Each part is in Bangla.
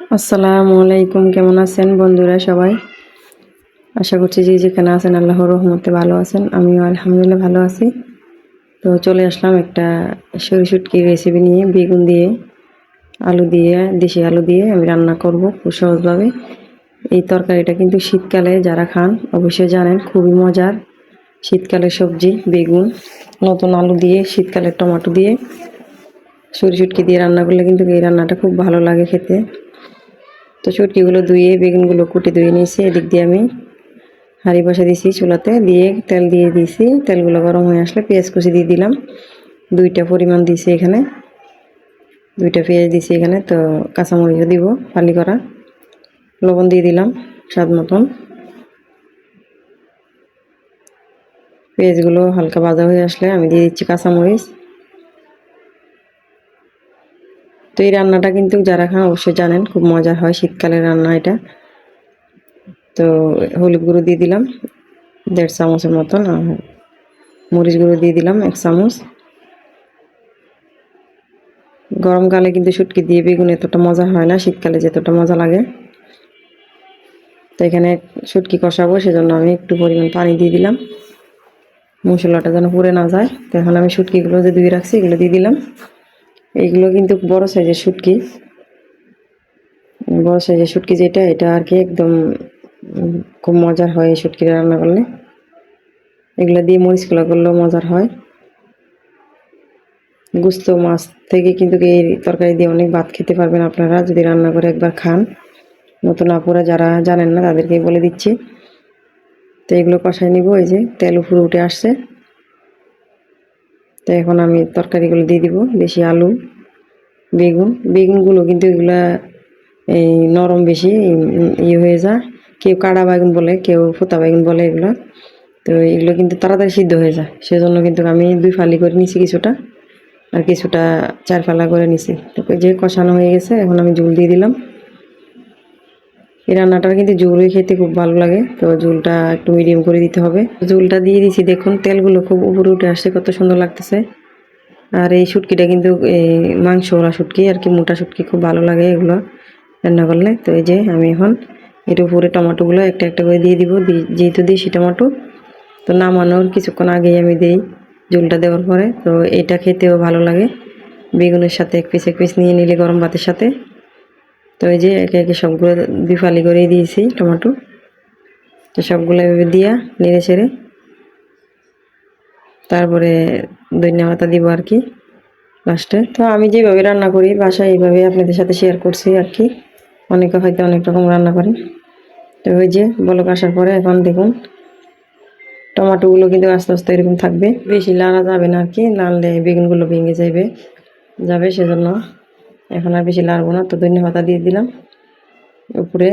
আসসালামু আলাইকুম, কেমন আছেন বন্ধুরা সবাই? আশা করছি যে যেখানে আছেন আল্লাহর রহমতে ভালো আছেন। আমিও আলহামদুলিল্লাহ ভালো আছি। তো চলে আসলাম একটা সরিষুটকি রেসিপি নিয়ে, বেগুন দিয়ে, আলু দিয়ে, দেশি আলু দিয়ে আমি রান্না করব খুব সহজভাবে। এই তরকারিটা কিন্তু শীতকালে যারা খান অবশ্যই জানেন, খুবই মজার। শীতকালের সবজি, বেগুন, নতুন আলু দিয়ে, শীতকালের টমেটো দিয়ে সরিষুটকি দিয়ে রান্না করলে কিন্তু এই রান্নাটা খুব ভালো লাগে খেতে। তো চটকিগুলো ধুয়ে, বেগুনগুলো কুটে ধুয়ে নিয়েছি। এদিক দিয়ে আমি হাঁড়ি বসা দিয়েছি চুলাতে। দিয়ে তেল দিয়ে দিয়েছি তেলগুলো গরম হয়ে আসলে পেঁয়াজ কুচি দিয়ে দিলাম। দুইটা পরিমাণ দিয়েছি এখানে। দুইটা পেঁয়াজ দিয়েছি এখানে। তো কাঁচামরিচও দিব, ফালি করা। লবণ দিয়ে দিলাম, স্বাদ মতন। পেঁয়াজগুলো হালকা ভাজা হয়ে আসলে আমি দিয়ে দিচ্ছি কাঁচামরিচ। তো এই রান্নাটা কিন্তু যারা খান অবশ্যই জানেন, খুব মজার হয় শীতকালের রান্না এটা। তো হলুদ গুঁড়ো দিয়ে দিলাম, দেড় চামচের মতন, আর মরিচ গুঁড়ো দিয়ে দিলাম এক চামচ। গরমকালে কিন্তু শুটকি দিয়ে বেগুন এতটা মজা হয় না, শীতকালে যতটা মজা লাগে। তো এখানে শুটকি কষাবো, সেজন্য আমি একটু পরিমাণ পানি দিয়ে দিলাম। মশলাটা যেন পুড়ে না যায়, তো এখন আমি শুটকিগুলো যে ধুয়ে রাখছি, এগুলো দিয়ে দিলাম। এইগুলো কিন্তু বড় সাইজের শুটকি। বড় সাইজের শুটকি যেটা, এটা আর কি একদম খুব মজার হয় এই শুটকি রান্না করলে। এগুলো দিয়ে মরিচ খোলা করলেও মজার হয়। গুস্ত মাছ থেকে কিন্তু এই তরকারি দিয়ে অনেক ভাত খেতে পারবেন আপনারা যদি রান্না করে একবার খান। নতুন আপুরা যারা জানেন না তাদেরকে বলে দিচ্ছি। তো এগুলো কষাই নিব, এই যে তেল উপরে উঠে আসছে। তো এখন আমি তরকারিগুলো দিয়ে দিব, বেশি আলু, বেগুন। বেগুনগুলো কিন্তু এগুলা এই নরম বেশি ইয়ে হয়ে যায়। কেউ কাড়া বেগুন বলে, কেউ ফোতা বেগুন বলে এগুলো। তো এগুলো কিন্তু তাড়াতাড়ি সিদ্ধ হয়ে যায়। সেজন্য কিন্তু আমি দুই ফালি করে নিছি কিছুটা, আর কিছুটা চার ফালা করে নিছি। তো যে কষানো হয়ে গেছে, এখন আমি জল দিয়ে দিলাম। এই রান্নাটার কিন্তু ঝোলই খেতে খুব ভালো লাগে। তো ঝোলটা একটু মিডিয়াম করে দিতে হবে। ঝোলটা দিয়ে দিছি, দেখুন তেলগুলো খুব উপরে উঠে আসছে, কত সুন্দর লাগতেছে। আর এই শুটকিটা কিন্তু এই মাংসওয়ালা শুটকি আর কি, মোটা শুটকি, খুব ভালো লাগে এগুলো রান্না করলে। তো এই যে আমি এখন এর উপরে টমাটোগুলো একটা একটা করে দিয়ে দিব। যেহেতু দিয়েছি টমাটো, তো নামানোর কিছুক্ষণ আগেই আমি দিই ঝোলটা দেওয়ার পরে। তো এটা খেতেও ভালো লাগে। বেগুনের সাথে এক পিস এক পিস নিয়ে নিলে গরম ভাতের সাথে। তো এই যে একে একে সবগুলো দুফালি করেই দিয়েছি টমেটো। তো সবগুলো এভাবে দিয়া নেড়ে ছেড়ে তারপরে ধনিয়া পাতা দিব আর কি লাস্টে তো আমি যেভাবে রান্না করি, বাসায় এইভাবে আপনাদের সাথে শেয়ার করছি আর কি। অনেকে হয়তো অনেক রকম রান্না করেন তো ওই যে বলক আসার পরে এখন দেখুন, টমেটোগুলো কিন্তু আস্তে আস্তে এরকম থাকবে। বেশি লাড়া যাবে না আর কি, লাড়লে বেগুনগুলো ভেঙে যাবে যাবে সেজন্য। এখন আর বেশি লাগবো না, তো ধনিয়া পাতা দিয়ে দিলাম উপরে।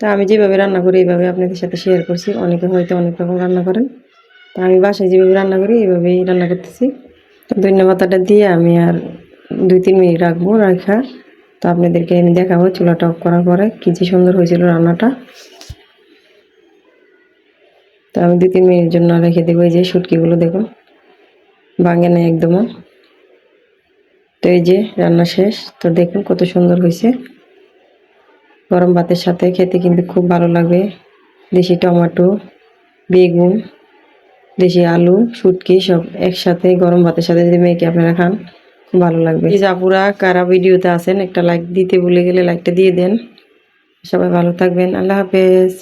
তা আমি যেভাবে রান্না করি, এইভাবে আপনাদের সাথে শেয়ার করছি। অনেকে হয়তো অনেক রকম রান্না করেন। তা আমি বাসায় যেভাবে রান্না করি, এইভাবেই রান্না করতেছি। তো ধনিয়া পাতাটা দিয়ে আমি আর দুই তিন মিনিট রাখব, রাখা। তো আপনাদেরকে আমি দেখাবো চুলাটা অফ করার পরে কী যে সুন্দর হয়েছিল রান্নাটা। তো আমি দুই তিন মিনিট জন্য রেখে দেবো এই যে শুটকিগুলো, দেখুন। ভাঙে না একদমও। তো এই যে রান্না শেষ, তো দেখুন কত সুন্দর হয়েছে। গরম ভাতের সাথে খেতে কিন্তু খুব ভালো লাগবে। দেশি টমেটো, বেগুন, দেশি আলু, শুটকি সব একসাথে গরম ভাতের সাথে যদি মেয়েকে আপনারা খান, খুব ভালো লাগবে। এই জাপুরা কারা ভিডিওতে আছেন, একটা লাইক দিতে ভুলে গেলে লাইকটা দিয়ে দেন। সবাই ভালো থাকবেন, আল্লাহ হাফেজ।